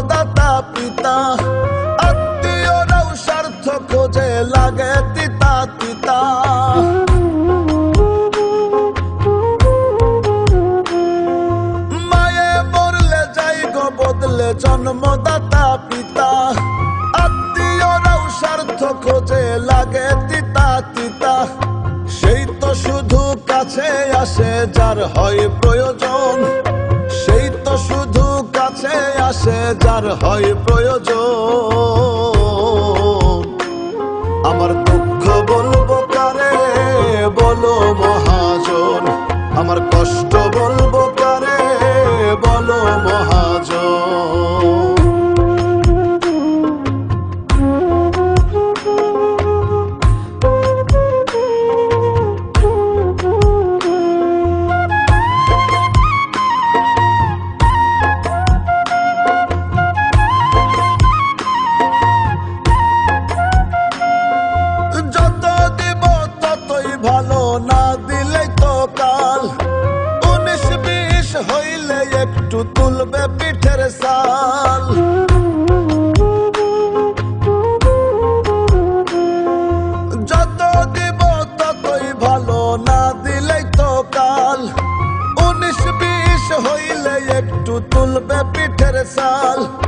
জন্মদাতা পিতা। আত্মীয়রাও স্বার্থ খোঁজে লাগে তিতা তিতা মায়ে মরলে যাই গো, বদলে জন্মদাতা পিতা। আত্মীয়রাও স্বার্থ খোঁজে লাগে তিতা তিতা সেই তো শুধু কাছে আসে, যার হয় প্রয়োজন। সেই তো আসে যার হয় প্রয়োজন। না দিলে তো কাল। উনিশ বিশ হইলে একটু তুলবে পিঠের সাল। যত দিব ততই ভালো, না দিলে তো কাল। উনিশ বিশ হইলে একটু তুলবে পিঠের সাল।